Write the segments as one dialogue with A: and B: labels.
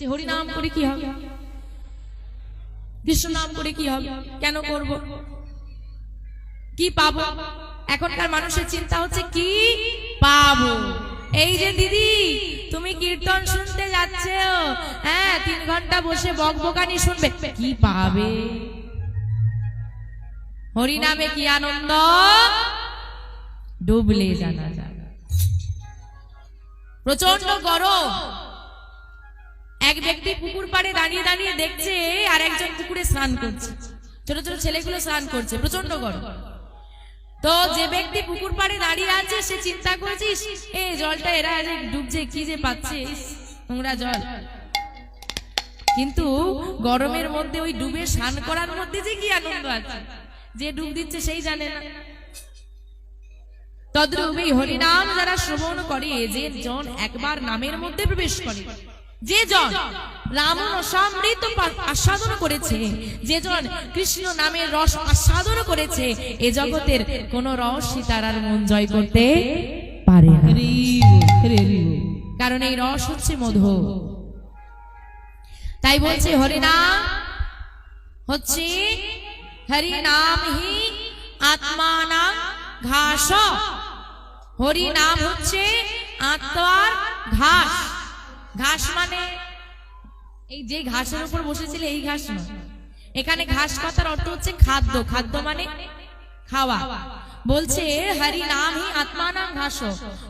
A: যে হরি নাম করে কি হবে? কৃষ্ণ নাম করে কি হবে? কেন করব? কি পাবো? এখনকার মানুষের চিন্তা হচ্ছে কি পাবো? এই যে দিদি, তুমি কীর্তন শুনতে যাচ্ছ। হ্যাঁ তিন ঘণ্টা বসে বকবকানি শুনবে। কি পাবে? হরি নামে কি আনন্দ? ডুবলে জানা যায় প্রচণ্ড গরম। এক ব্যক্তি পুকুর পাড়ে দাঁড়িয়ে দাঁড়িয়ে দেখছে আর একজন পুকুরে স্নান করছে। ছোট ছোট ছেলেগুলো স্নান করছে প্রচণ্ড গরম। তো যে ব্যক্তি পুকুর পাড়ে দাঁড়িয়ে আছে, সে চিন্তা করছিস এই জলটা এরা ডুবছে, কি যে পাচ্ছে নোংরা জল। কিন্তু গরমের মধ্যে ওই ডুবে স্নান করার মধ্যে যে কি আনন্দ আছে? যে ডুব দিচ্ছে সেই জানে না। তদ্রূপ এই হরিনাম যারা শ্রবণ করে, যে জন একবার নামের মধ্যে প্রবেশ করে যে জন রাম রসামৃত পা- আস্বাদন করেছে যে জন কৃষ্ণ নামের রস আস্বাদন করেছে এ জগতের কোন রসই তার আর মন জয় করতে পারে কারণ এই রস হচ্ছে মধু। তাই বলছে হরিনাম হচ্ছে হরি নাম হি আত্মানা ঘাস। হরি নাম হচ্ছে আত্মার ঘাস। ঘাস মানে এই যে ঘাসের উপর বসেছিল, এই ঘাস নয়। এখানে ঘাস কথার অর্থ হচ্ছে খাদ্য। খাদ্য মানে খাওয়া। বলছে, হরি নাম হি আত্মানাং ঘাস।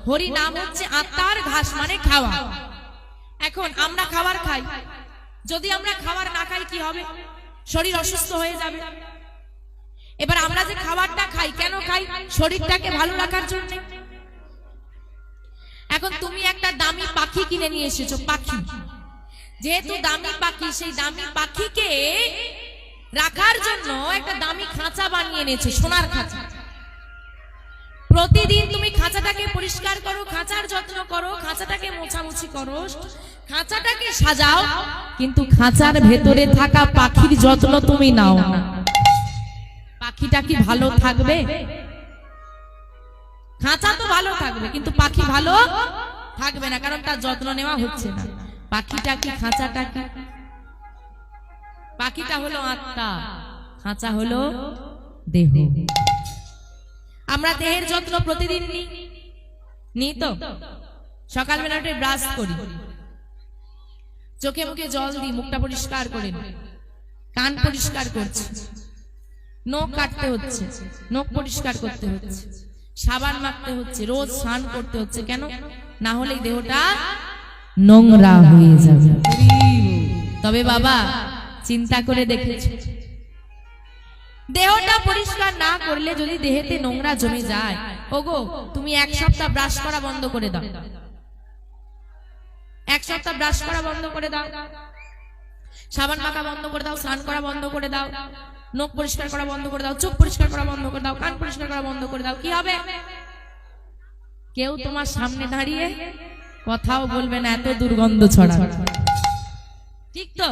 A: হরি নাম হচ্ছে আত্মার ঘাস মানে খাওয়া। এখন আমরা খাবার খাই। যদি আমরা খাবার না খাই, কি হবে? শরীর অসুস্থ হয়ে যাবে। এবার আমরা যে খাবারটা খাই, কেন খাই? শরীরটাকে ভালো রাখার জন্য। এখন তুমি একটা দামি পাখি কিনে নিয়ে এসেছ, পাখি। যেহেতু দামি পাখি, সেই দামি পাখিকে রাখার জন্য একটা দামি খাঁচা বানিয়ে এনেছে, সোনার খাঁচা। প্রতিদিন তুমি খাঁচাটাকে পরিষ্কার করো, খাঁচার যত্ন করো, খাঁচাটাকে মোছামুছি করো, খাঁচাটাকে সাজাও, কিন্তু খাঁচার ভেতরে থাকা পাখির যত্ন তুমি নাও পাখিটা কি ভালো থাকবে? খাঁচা তো ভালো থাকবে, কিন্তু পাখি ভালো থাকবে না, কারণ তার যত্ন নেওয়া হচ্ছে না। পাখিটা কি, খাঁচাটা কি? পাখিটা হলো আত্মা, খাঁচা হলো দেহ। আমরা দেহের যত্ন প্রতিদিন নিই। নিই তো? সকালবেলা উঠে ব্রাশ করি। চোখে মুখে জল দিই, মুখটা পরিষ্কার করে কান পরিষ্কার করছি। নখ কাটতে হচ্ছে, নখ পরিষ্কার করতে হচ্ছে। সাবান মাখতে হচ্ছে রোজ স্নান করতে হচ্ছে কেন? না হলে দেহটা নোংরা হয়ে যাবে। তবে বাবা চিন্তা করে দেখেছি। দেহটা পরিষ্কার না করলে যদি দেহেতে নোংরা জমে যায় ওগো তুমি এক সপ্তাহ ব্রাশ করা বন্ধ করে দাও। এক সপ্তাহ ব্রাশ করা বন্ধ করে দাও। সাবান মাখা বন্ধ করে দাও, স্নান করা বন্ধ করে দাও, নখ পরিষ্কার করা বন্ধ করে দাও, চোখ পরিষ্কার করা বন্ধ করে দাও, কান পরিষ্কার করা বন্ধ করে দাও, কি হবে? কেউ তোমার সামনে দাঁড়িয়ে কথাও বলবে না, এত দুর্গন্ধ ছড়াবে। ঠিক তো?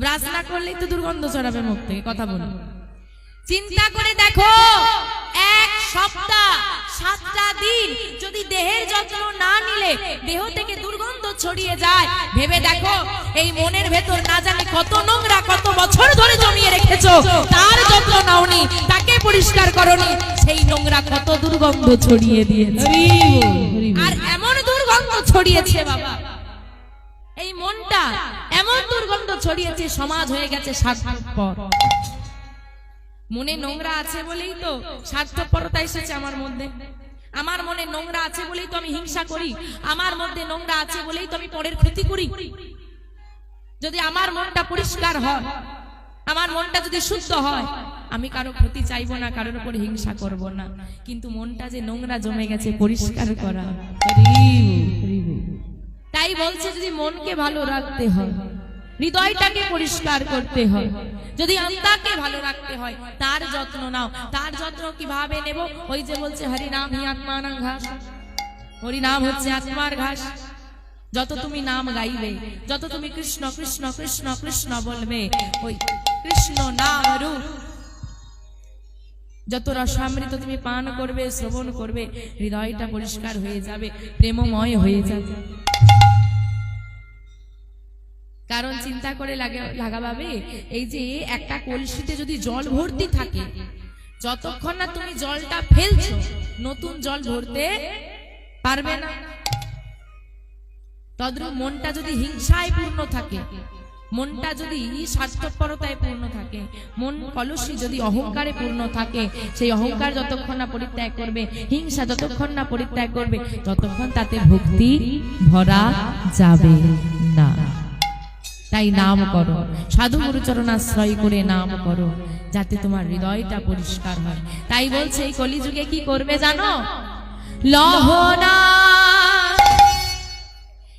A: ব্রাশ না করলেই তো দুর্গন্ধ ছড়াবে মুখ থেকে, কথা বলবে। চিন্তা করে দেখো সপ্তাহ সাতটা দিন যদি দেহের যত্ন না নিলে দেহ থেকে দুর্গন্ধ ছড়িয়ে যায়। ভেবে দেখো, এই মনের ভেতর না জানি কত নোংরা, কত বছর ধরে জমিয়ে রেখেছো। তার যত্ন নাওনি, তাকে পরিষ্কার করনি। সেই নোংরা কত দুর্গন্ধ ছড়িয়ে দিয়েছে। আর এমন দুর্গন্ধ ছড়িয়েছে বাবা। এই মনটা এমন দুর্গন্ধ ছড়িয়েছে, সমাজ হয়ে গেছে স্বার্থপর মনে নোংরা আছে বলেই তো স্বার্থপরতা এসেছে আমার মধ্যে। আমার মনে নোংরা আছে বলেই তো আমি হিংসা করি। আমার মধ্যে নোংরা আছে বলেই তো আমি পরের ক্ষতি করি। যদি আমার মনটা পরিষ্কার হয় আমার মনটা যদি শুদ্ধ হয় আমি কারও ক্ষতি চাইব না কারোর উপর হিংসা করব না। কিন্তু মনটা যে নোংরা জমে গেছে পরিষ্কার করা। তাই বলছে যদি মনকে ভালো রাখতে হয় হৃদয়টাকে পরিষ্কার করতে হয়। যদি আত্মাকে ভালো রাখতে হয়, তার যত্ন নাও। তার যত্ন কীভাবে নেব? ওই যে বলছে হরি নাম হি আত্মানাং ঘাস। হরি নাম হচ্ছে আত্মার ঘাস। যত তুমি নাম গাইবে, যত তুমি কৃষ্ণ কৃষ্ণ কৃষ্ণ কৃষ্ণ বলবে, ওই কৃষ্ণ নাম রূপ। যত রসামৃত তুমি পান করবে, শ্রবণ করবে, হৃদয়টা পরিষ্কার হয়ে যাবে, প্রেমময় হয়ে যাবে। কারণ চিন্তা করে লাগে লাগাবাবে এই যে একটা কলসিতে যদি জল ভর্তি থাকে যতক্ষণ না তুমি জলটা ফেলছো নতুন জল ভরতে পারবে না। তদ্রূপ মনটা যদি হিংসায় পূর্ণ থাকে মনটা যদি স্বার্থপরতায় পূর্ণ থাকে মন কলসি যদি অহংকারে পূর্ণ থাকে সেই অহংকার যতক্ষণ না পরিত্যাগ করবে হিংসা যতক্ষণ না পরিত্যাগ করবে ততক্ষণ তাতে ভক্তি ভরা যাবে না। তাই নাম করো। সাধু গুরুচরণ আশ্রয় করে নাম করো যাতে তোমার হৃদয়টা পরিষ্কার হয়। তাই বলছে এই কলিযুগে কি করবে জানো? লহনা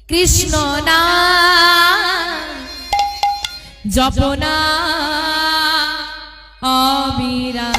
A: কৃষ্ণ না জপনা অবিরা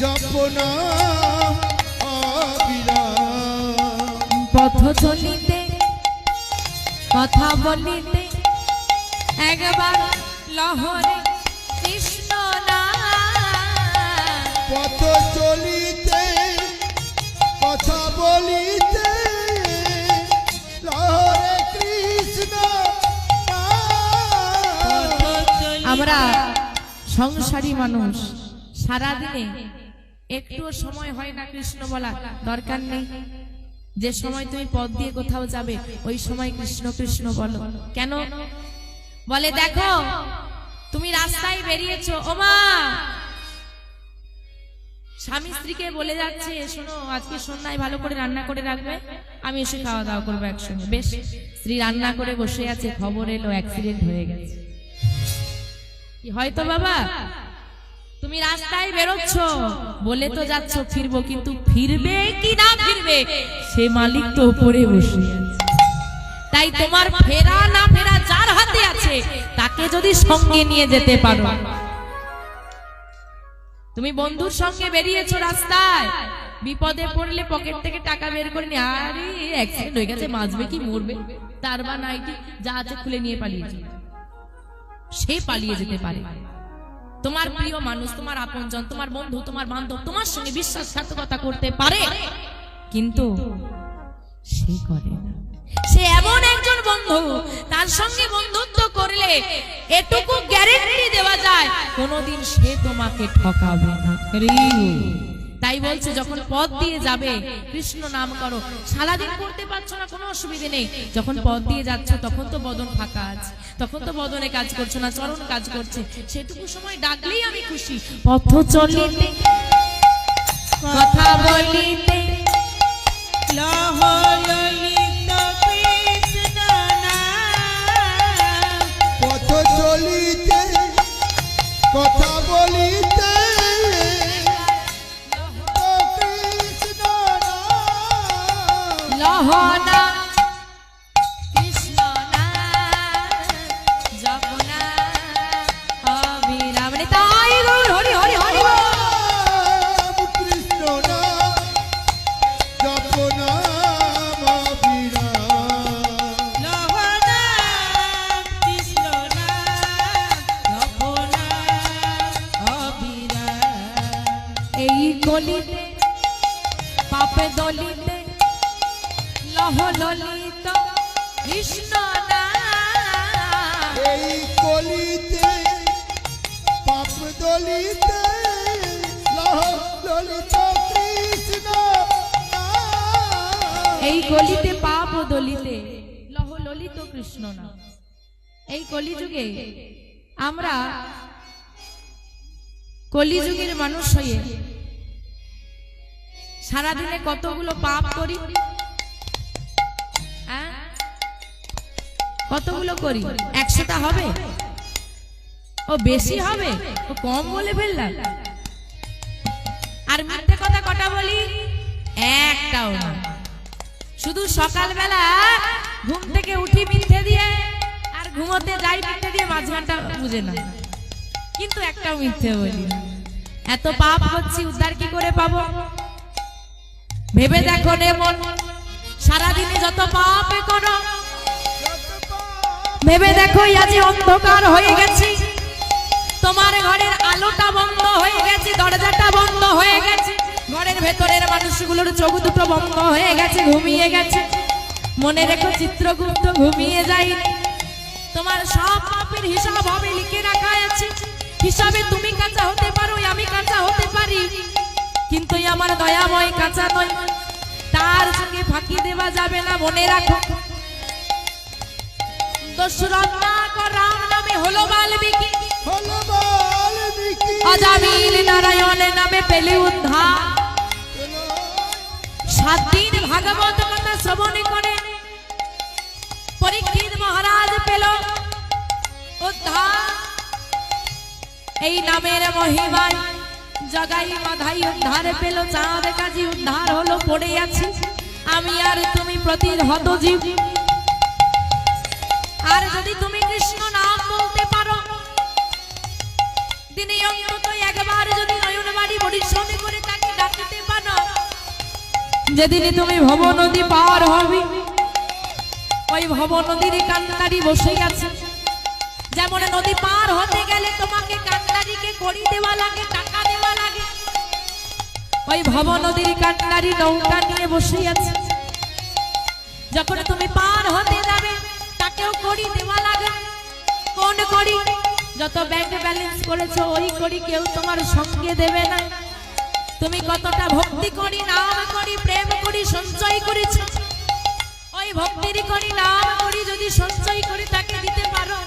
B: জপনা অবিরা
A: পথ চলিতে কথা বলিতে একবার লহরে কৃষ্ণ না
B: পথ চলিতে কথা বলিতে লহরে কৃষ্ণ
A: আমরা সংসারী মানুষ সারাদিনে একটু সময় হয় না কৃষ্ণ বলা দরকার নেই। যে সময় তুমি পথ দিয়ে কোথাও যাবে ওই সময় কৃষ্ণ কৃষ্ণ বলো। কেন? বলে দেখো তুমি রাস্তায় বেরিয়েছো ওমা! স্বামী স্ত্রীকে বলে যাচ্ছে শোনো আজকে সন্ধ্যায় ভালো করে রান্না করে রাখবে আমি এসে খাওয়া দাওয়া করব একসঙ্গে। বেশ স্ত্রী রান্না করে বসে আছে খবর এলো অ্যাক্সিডেন্ট হয়ে গেছে। হয়তো বাবা? তুমি রাস্তায় বেরোচ্ছ, বলে তো যাচ্ছ ফিরবো, কিন্তু ফিরবে কি না ফিরবে, সে মালিক তো উপরে বসে তাই তোমার ফেরা না ফেরা যার হাতে আছে, তাকে যদি সঙ্গে নিয়ে যেতে পারো। তুমি বন্ধুর সঙ্গে বেরিয়েছো রাস্তায়, বিপদে পড়লে পকেট থেকে টাকা বের করে নিয়ে, আরে অ্যাক্সিডেন্ট হয়ে গেছে, বাঁচবে কি, মরবে? তার বা নাইটি যা আছে খুলে নিয়ে পালিয়েছে সে পালিয়ে যেতে পারে। তোমার প্রিয় মানুষ, তোমার আপনজন, তোমার বন্ধু, তোমার বান্ধব, তোমার সঙ্গে বিশ্বাসঘাতকতা করতে পারে, কিন্তু সে করে না। সে এমন একজন বন্ধু, তার সঙ্গে বন্ধুত্ব করলে এটুকু গ্যারেন্টি দেওয়া যায়, কোনোদিন সে তোমাকে ঠকাবে না। তাই বলছে যখন পথ দিয়ে যাবে কৃষ্ণ নাম করো। সারাদিন করতে পারছ না কোনো অসুবিধে নেই। যখন পথ দিয়ে যাচ্ছ তখন তো বদন ফাঁকা আছে। তখন তো বদনে কাজ করছ না চরণ কাজ করছে। সেটুকু সময় ডাকলেই আমি খুশি। পথ চলিতে কথা বলিতে এই গলিতে পাপে দলিতে ললিত কৃষ্ণ
B: এই কলিতে পাপ দলিতে লহ ললিত কৃষ্ণ
A: এই গলিতে পাপ ও দলিতে লহ ললিত কৃষ্ণ না। এই কলিযুগে আমরা কলিযুগের মানুষ হয়ে সারাদিনে কতগুলো পাপ করি কতগুলো করি? একশোটা হবে? ও, বেশি হবে? ও, কম বলে ফেললাম। আর মিথ্যে কথা কটা বলি? একটাও না। শুধু সকালবেলা ঘুম থেকে উঠি মিথ্যে দিয়ে, আর ঘুমোতে যাই মিথ্যে দিয়ে মাঝখানটা বুঝে না। কিন্তু একটাও মিথ্যে বলি না। এত পাপ হচ্ছি উদ্ধার কি করে পাবো? ভেবে দেখো রে মন। সারাদিনে যত পাপ করো ভেবে দেখো আজ অন্ধকার হয়ে গেছি। তোমার ঘরের আলোটা বন্ধ হয়ে গেছে, দরজাটা বন্ধ হয়ে গেছে। ঘরের ভেতরের মানুষগুলোর চোখ দুটো বন্ধ হয়ে গেছে, ঘুমিয়ে গেছে। মনে রেখো চিত্রগুপ্ত, ঘুমিয়ে যায়নি তোমার সব পাপের হিসাব হবে লিখে রাখা আছে। হিসাবে তুমি কাঁচা হতে পারো, আমি কাঁচা হতে পারি। কিন্তু আমার দয়াময় কাঁচা নয়। তার সঙ্গে ফাঁকি দেওয়া যাবে না, মনে রাখো। দশরথ না রাম নামে হলো বাল্মীকি।
B: হলো বাল্মীকি।
A: অজামিল নারায়ণের নামে পেলে উদ্ধার। সাত দিন ভাগবত কথা শ্রবণ করে। পরীক্ষিত মহারাজ পেল উদ্ধার। এই নামের মহিমায় জগাই মাধাই উদ্ধার পেল চাঁদ কাজী উদ্ধার হলো পড়ে আছে। আমি আর তুমি প্রতিহত জীব। আর যদি তুমি কৃষ্ণ নাম বলতে পারো, দিনে অন্তত একবার যদি নয়ন বাড়ি পরিশ্রমী করে তাকে ডাকতে পারো তুমি ভব নদী পার হবে, ওই ভব নদীর বসে আছে যেমন নদী পার হতে গেলে তোমাকে কান্নারিকে করি দেওয়া লাগে, টাকা দেওয়া লাগে। ওই ভব নদীর নৌকা নিয়ে বসে আছে। যখন তুমি পার হতে তাকেও করি দেওয়া লাগে? কোন করি? যত ব্যাংক ব্যালেন্স করেছ, ওই করি কেউ তোমার সঙ্গে দেবে না। তুমি কতটা ভক্তি করি, নাম করি, প্রেম করি, সঞ্চয় করেছ? ওই ভক্তির করি, নাম করি, যদি সঞ্চয় করি তাকে দিতে পারো?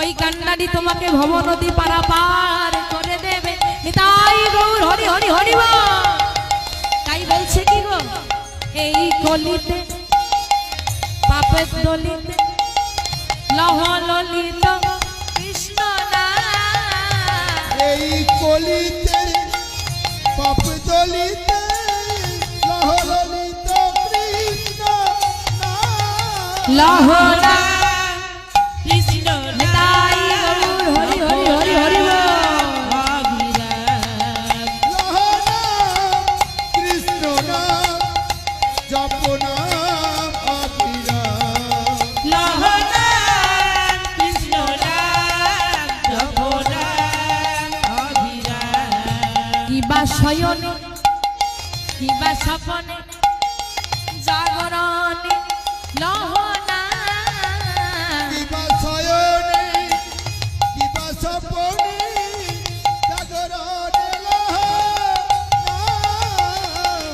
A: ওই কান্নারি তোমাকে ভব নদী পারাপার করে দেবে। নিতাই গৌর, হরি হরি হরি বল। তাই বলছে কি গো? এই কলিতে পাপের দলিতে লহ ললিত কৃষ্ণ।
B: এই কলিতে পাপ দলিতে লহলিত কৃষ্ণ নাম।
A: শয়নে কিবা স্বপনে জাগরণে লহনা।
B: কিবা শয়নে কিবা স্বপনে জাগরণে লহনা।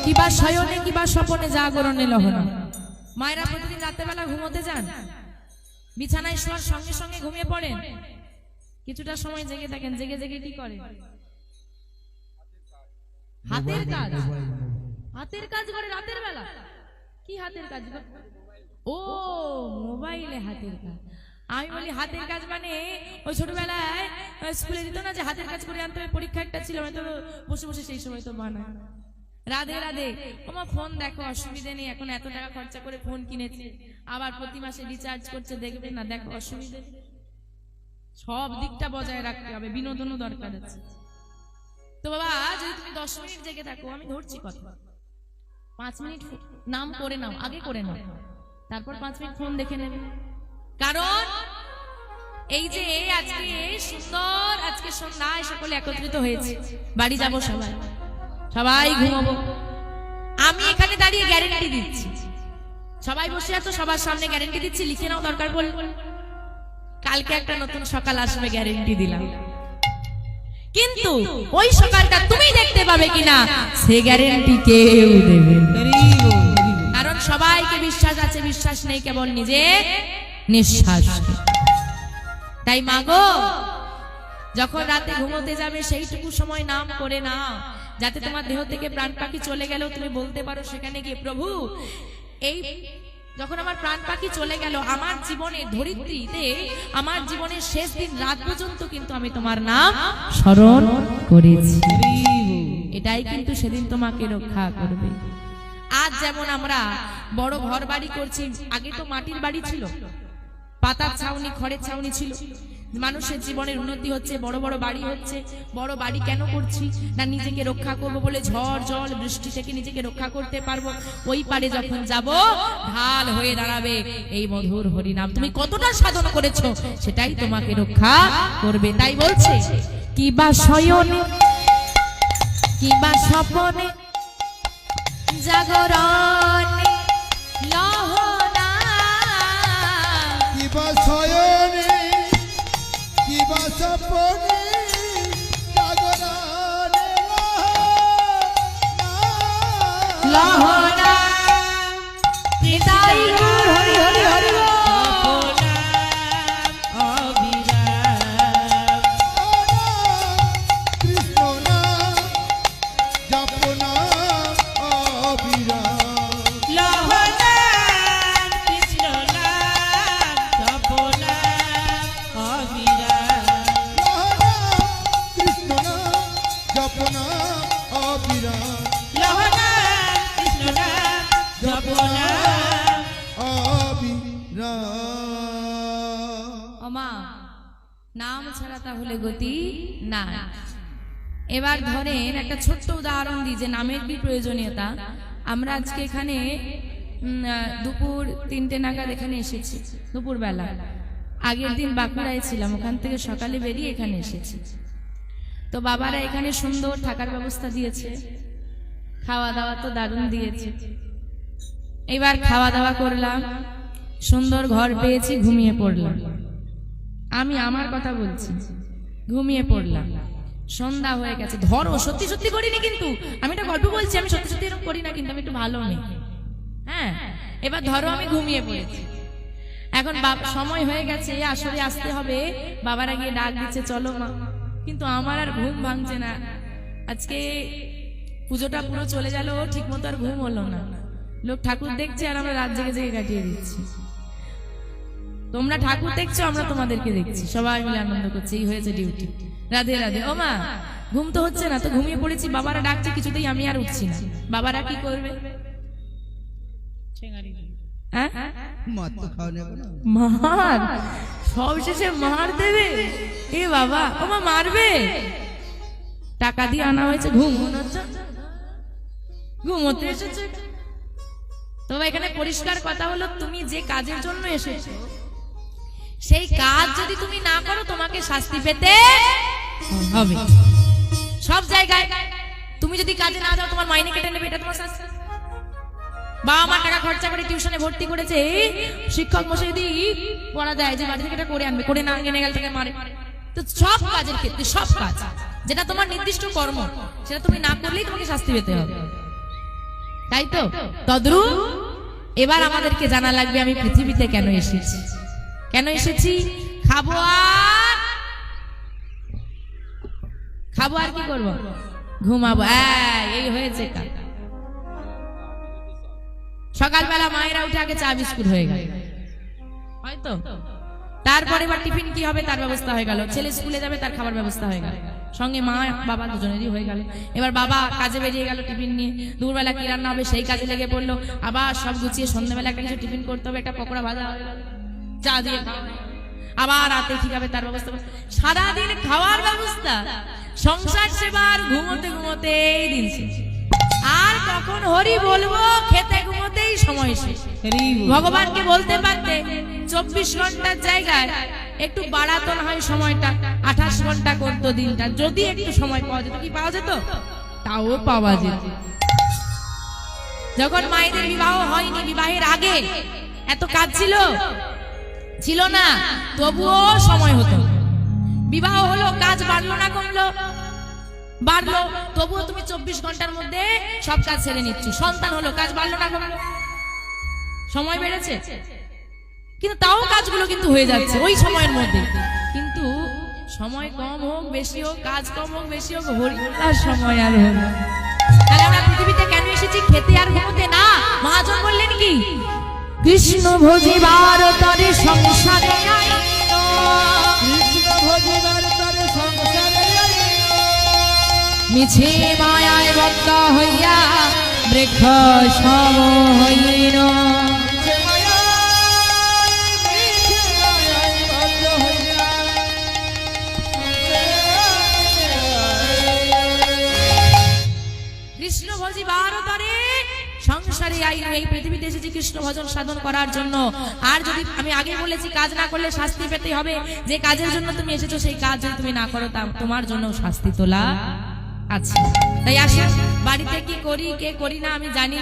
A: কিবা শয়নে কিবা স্বপনে জাগরণে লহনা। মায়েরা প্রতিদিন রাতের বেলা ঘুমোতে যান। বিছানায় শোয়ার সঙ্গে সঙ্গে ঘুমিয়ে পড়েন। কিছুটা সময় জেগে থাকেন জেগে জেগে কি করে হাতের কাজ। হাতের কাজ করে রাতের বেলা। কি হাতের কাজ করে? ও মোবাইলে হাতের কাজ। আমি বলি হাতের কাজ মানে ওই ছোটবেলায় স্কুলে দিত না যে হাতের কাজ করে আনতে পরীক্ষা একটা ছিল আমি তো বসে বসে সেই সময় তো বানাই রাধে রাধে। তোমার ফোন দেখো অসুবিধে নেই এখন এত টাকা খরচা করে ফোন কিনেছে। আবার প্রতি মাসে রিচার্জ করছে দেখবে না দেখো অসুবিধে। নেই। সব দিকটা বজায় রাখতে হবে বিনোদনও দরকার আছে। তো বাবা, যদি তুমি দশ মিনিট জেগে থাকো, আমি ধরছি কথা। পাঁচ মিনিট নাম করে নাও, আগে করে নাও। তারপর পাঁচ মিনিট ফোন দেখে নেবে। কারণ এই যে আজকে সুন্দর, আজকে সন্ধ্যায় সকলে একত্রিত হয়েছে। বাড়ি যাব সবাই। সবাই ঘুমাবো। আমি এখানে দাঁড়িয়ে গ্যারেন্টি দিচ্ছি। সবাই বসে আছো, সবার সামনে গ্যারেন্টি দিচ্ছি। লিখে নাও দরকার পড়লে। কালকে একটা নতুন সকাল আসবে গ্যারেন্টি দিলাম। কিন্তু ওই সকালটা তুমি দেখতে পাবে কিনা, সে গ্যারেন্টি কেউ দেবে কারণ সবাইকে বিশ্বাস আছে, বিশ্বাস নেই, কেবল নিজে নিঃশ্বাস তাই মাগো যখন রাতে ঘুমোতে যাবে, সেইটুকু সময় নাম করে না যাতে তোমার দেহ থেকে প্রাণ পাখি চলে গেলেও তুমি বলতে পারো সেখানে গিয়ে, প্রভু, এই যখন আমার প্রাণ পাখি চলে গেল, আমার জীবনে ধরিত্রীতে, আমার জীবনের শেষ দিন রাত পর্যন্ত কিন্তু আমি তোমার নাম স্মরণ করেছি। এটাই কিন্তু সেদিন তোমাকে রক্ষা করবে। আজ যেমন আমরা বড় ঘর বাড়ি করছি, আগে তো মাটির বাড়ি ছিল। পাতার ছাউনি, খড়ের ছাউনি ছিল। মানুষের জীবনের উন্নতি হচ্ছে, বড় বড় বাড়ি হচ্ছে। বড় বাড়ি কেন করছি? না নিজেকে রক্ষা করব বলে ঝড়, জল, বৃষ্টি থেকে নিজেকে রক্ষা করতে পারব? ওই পারে যখন যাব, ঢাল হয়ে দাঁড়াবে এই মধুর হরিনাম। তুমি কতটা সাধন করেছ, সেটাই তোমাকে রক্ষা করবে। তাই বলছে, কি বা শয়নে, কি বা স্বপনে জাগরণে লহনা হৃদয় গতি না এবার ধরেন একটা ছোট্ট উদাহরণ দিই যে নামের কি প্রয়োজনীয়তা। আমরা আজকে এখানে দুপুর তিনটে নাগাদ এখানে এসেছি। দুপুর বেলা আগের দিন বাঁকুড়ায় ছিলাম ওখান থেকে সকালে বেরিয়ে এখানে এসেছি। তো বাবারা এখানে সুন্দর থাকার ব্যবস্থা দিয়েছে। খাওয়া দাওয়া তো দারুণ দিয়েছে। এবার খাওয়া দাওয়া করলাম। সুন্দর ঘর পেয়েছি ঘুমিয়ে পড়লাম। আমি আমার কথা বলছি। ঘুমিয়ে পড়লাম। সন্ধ্যা হয়ে গেছে। ধরো, সত্যি সত্যি করিনি কিন্তু। আমি একটা গল্প বলছি, আমি সত্যি সত্যি এরকম করি না কিন্তু আমি একটু ভালো নেই হ্যাঁ এবার ধরো আমি ঘুমিয়ে পড়েছি। এখন সময় হয়ে গেছে আসলে আসতে হবে। বাবারা গিয়ে ডাক দিচ্ছে, চলো মা। কিন্তু আমার আর ঘুম ভাঙছে না। আজকে পুজোটা পুরো চলে গেল ঠিক মতো আর ঘুম হলো না। লোক ঠাকুর দেখছে আর আমরা রাত জেগে জেগে কাটিয়ে দিচ্ছি। তোমরা ঠাকুর দেখছ, আমরা তোমাদেরকে দেখছি। সবাই মিলে আনন্দ করছি, এই হয়েছে ডিউটি রাধে রাধে। ও মা, ঘুম তো হচ্ছে না, তো ঘুমিয়ে পড়েছি, বাবারা ডাকছে, কিছুতেই আমি আর উঠছি না। বাবারা কি করবে? হ্যাঁ?
B: মার তো খাওয়া যাবে না
A: মার সব মার দেবে? এ বাবা, ও মা, মারবে? টাকা দিয়ে আনা হয়েছে, ঘুম ঘুমোতে এসেছে। তবে এখানে পরিষ্কার কথা হলো, তুমি যে কাজের জন্য এসেছ সেই কাজ যদি তুমি না করো তোমাকে শাস্তি পেতে হবে। সব জায়গায় তুমি যদি কাজে না যাও তোমার মাইনে কেটে নেবে এটা তোমার শাস্তি। বাবা মা টাকা খরচা করে টিউশনে ভর্তি করেছে। শিক্ষক মশাই যদি পড়া দেয় যে বাড়ি থেকে এটা করে আনবে করে না এনে গেল থেকে মারে। তো সব কাজের ক্ষেত্রে সব কাজ যেটা তোমার নির্দিষ্ট কর্ম সেটা তুমি না করলেই তোমাকে শাস্তি পেতে হবে। তাই তো? তদ্রু এবার আমাদেরকে জানা লাগবে আমি পৃথিবীতে কেন এসেছি। কেন এসেছি? খাব আর? খাব আর কি করব? ঘুমাবো। এই হয়েছে সকালবেলা মায়েরা উঠে আগে চা বিস্কুট হয়ে গেল। হয়তো? তারপরে এবার টিফিন কি হবে তার ব্যবস্থা হয়ে গেল। ছেলে স্কুলে যাবে তার খাবার ব্যবস্থা হয়ে গেল। সঙ্গে মা বাবা দুজনেরই হয়ে গেল। এবার বাবা কাজে বেরিয়ে গেল টিফিন নিয়ে। দুপুরবেলা কি রান্না হবে সেই কাজে লেগে পড়ল। আবার সব গুছিয়ে সন্ধ্যাবেলা একটা কিছু টিফিন করতে হবে একটা পকোড়া ভাজা হয়ে গেল। চা দিয়ে আবার রাতে কি খাবে তার ব্যবস্থা। সারাদিন খাওয়ার ব্যবস্থা। সংসার সেবার ঘুমোতে ঘুমোতেই দিন শেষ। আর কখন হরি বলব, খেতে ঘুমোতেই সময় শেষ। ভগবানকে বলতে পারতে, চব্বিশ ঘণ্টার জায়গায় একটু বাড়াতো হয় সময়টা, আঠাশ ঘণ্টা করতো দিনটা। যদি একটু সময় পাওয়া যেত, কি পাওয়া যেত? তাও পাওয়া যেত। যখন মায়েদের বিবাহ হয়নি, বিবাহের আগে এত কাজ ছিল? ছিল না, তবুও সময় হতো। বিবাহ হলো, কাজ বাড়লো না কমলো। বাড়লো, তবুও তুমি চব্বিশ ঘণ্টার মধ্যে সব কাজ ছেড়ে নিচ্ছ। সন্তান হলো, কাজ বাড়লো না কমলো। সময় বেড়েছে। কিন্তু তাও কাজগুলো কিন্তু হয়ে যাচ্ছে ওই সময়ের মধ্যে। কিন্তু সময় কম হোক, বেশি হোক, কাজ কম হোক, বেশি হোক হরিলার সময় আর হলো। তাহলে আমরা পৃথিবীতে কেন এসেছি? খেতে আর ঘুমোতে না? মহাজন বললেন কি? কৃষ্ণ ভজিবার তরে সংসারে মিছে মায়ায় ভক্ত হইয়া বৃক্ষ সম হইল। কৃষ্ণ ভজিবার তরে আই এই পৃথিবীতে এসেছি কৃষ্ণ ভজন সাধন করার জন্য আর যদি আমি আগে বলেছি কাজ না করলে শাস্তি পেতে হবে, যে কাজের জন্য তুমি এসেছ সেই কাজ যদি তুমি না করো তোমার জন্য শাস্তি তোলা আছে তাই আসুন বাড়িতে কি করি, কে করি না আমি জানি।